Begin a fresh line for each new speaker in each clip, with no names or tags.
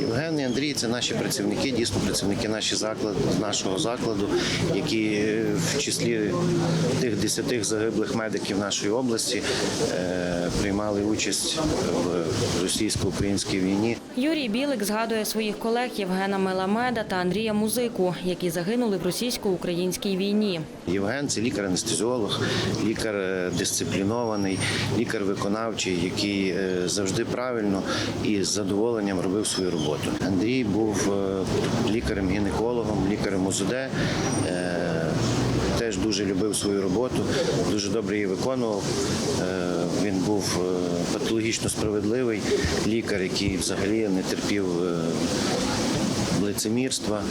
Євген і Андрій це наші працівники, дійсно працівники наші закладу, нашого закладу, які в числі тих десяти загиблих медиків нашої області е, приймали участь в російсько-українській війні.
Юрій Білик згадує своїх колег Євгена Меламеда та Андрія Музику, які загинули в російсько-українській війні.
Євген це лікар-анестезіолог, лікар е, дисциплінований, лікар виконавчий, який е, завжди правильно і з задоволенням робив свою роботу. Андрій був е, лікарем-гінекологом, лікарем УЗД. е, Теж дуже любив свою роботу, дуже добре її виконував. Е, Він був патологічно справедливий лікар, який взагалі не терпів лицемірства,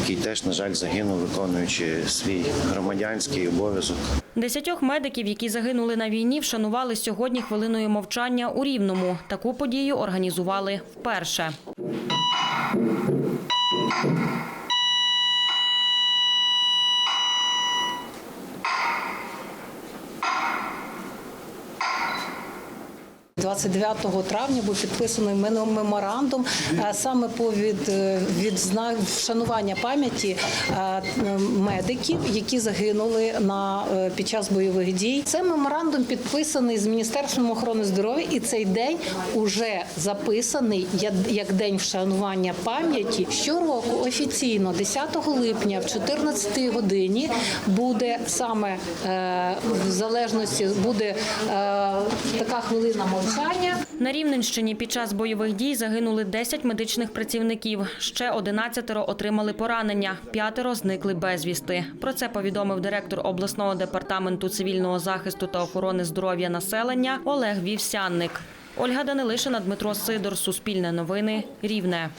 який теж, на жаль, загинув, виконуючи свій громадянський обов'язок.
Десятьох медиків, які загинули на війні, вшанували сьогодні хвилиною мовчання у Рівному. Таку подію організували вперше.
– 29 травня був підписаний меморандум е, саме по від, е, відзна- вшанування пам'яті е, медиків, які загинули на під час бойових дій. Це меморандум підписаний з Міністерством охорони здоров'я, і цей день уже записаний як- день вшанування пам'яті. Щороку офіційно 10 липня в 14 годині буде саме в залежності буде така хвилина мовчання.
На Рівненщині під час бойових дій загинули 10 медичних працівників. Ще 11 отримали поранення, п'ятеро зникли безвісти. Про це повідомив директор обласного департаменту цивільного захисту та охорони здоров'я населення Олег Вівсянник. Ольга Данилишина, Дмитро Сидор, Суспільне новини, Рівне.